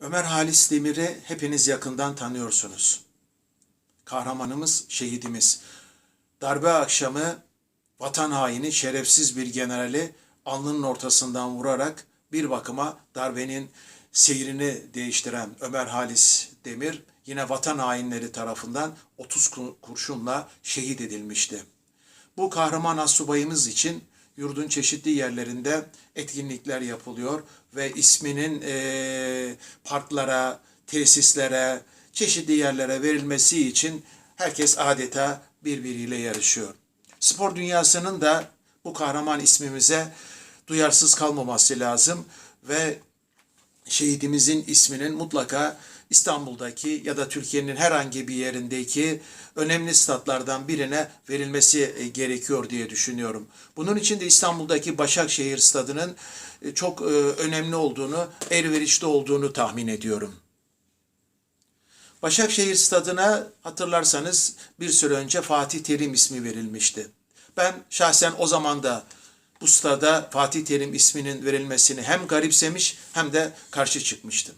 Ömer Halis Demir'i hepiniz yakından tanıyorsunuz. Kahramanımız, şehidimiz. Darbe akşamı vatan haini, şerefsiz bir generali alnının ortasından vurarak bir bakıma darbenin seyrini değiştiren Ömer Halis Demir yine vatan hainleri tarafından 30 ku- kurşunla şehit edilmişti. Bu kahraman astsubayımız için yurdun çeşitli yerlerinde etkinlikler yapılıyor ve isminin eee, parklara, tesislere, çeşitli yerlere verilmesi için herkes adeta birbiriyle yarışıyor. Spor dünyasının da bu kahraman ismimize duyarsız kalmaması lazım ve şehidimizin isminin mutlaka İstanbul'daki ya da Türkiye'nin herhangi bir yerindeki önemli statlardan birine verilmesi e, gerekiyor diye düşünüyorum. Bunun için de İstanbul'daki Başakşehir Stadı'nın e, çok e, önemli olduğunu, elverişli olduğunu tahmin ediyorum. Başakşehir Stadı'na hatırlarsanız bir süre önce Fatih Terim ismi verilmişti. Ben şahsen o zaman da bu stada Fatih Terim isminin verilmesini hem garipsemiş hem de karşı çıkmıştım.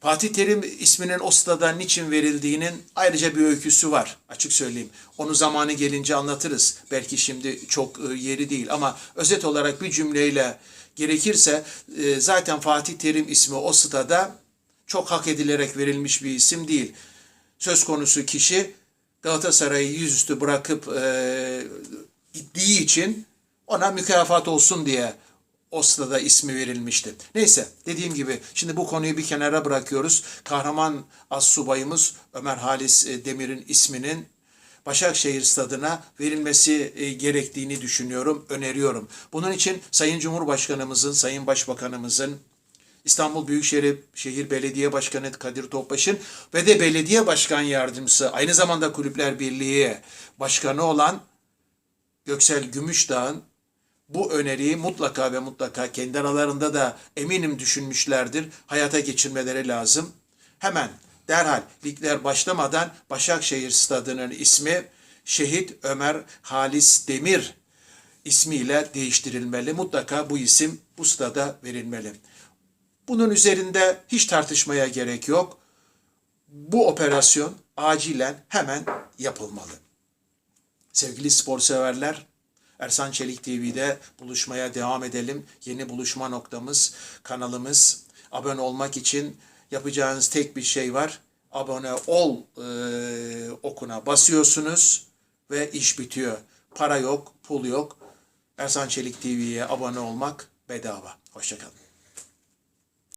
Fatih Terim isminin o stada niçin verildiğinin ayrıca bir öyküsü var açık söyleyeyim. Onu zamanı gelince anlatırız. Belki şimdi çok e, yeri değil ama özet olarak bir cümleyle gerekirse e, zaten Fatih Terim ismi o stada çok hak edilerek verilmiş bir isim değil. Söz konusu kişi Galatasaray'ı yüzüstü bırakıp e, gittiği için ona mükafat olsun diye o sırada ismi verilmişti. Neyse dediğim gibi şimdi bu konuyu bir kenara bırakıyoruz. Kahraman Assubayımız Ömer Halis e, Demir'in isminin Başakşehir stadına verilmesi e, gerektiğini düşünüyorum, öneriyorum. Bunun için Sayın Cumhurbaşkanımızın, Sayın Başbakanımızın, İstanbul Büyükşehir Şehir Belediye Başkanı Kadir Topbaş'ın ve de belediye başkan yardımcısı aynı zamanda Kulüpler Birliği başkanı olan Göksel Gümüşdağ'ın bu öneriyi mutlaka ve mutlaka kendi aralarında da eminim düşünmüşlerdir. Hayata geçirmeleri lazım. Hemen derhal ligler başlamadan Başakşehir Stadı'nın ismi Şehit Ömer Halis Demir ismiyle değiştirilmeli. Mutlaka bu isim bu stada verilmeli. Bunun üzerinde hiç tartışmaya gerek yok. Bu operasyon acilen hemen yapılmalı. Sevgili spor severler, Ersan Çelik TV'de buluşmaya devam edelim. Yeni buluşma noktamız, kanalımız. Abone olmak için yapacağınız tek bir şey var. Abone ol e, okuna basıyorsunuz ve iş bitiyor. Para yok, pul yok. Ersan Çelik TV'ye abone olmak bedava. Hoşçakalın.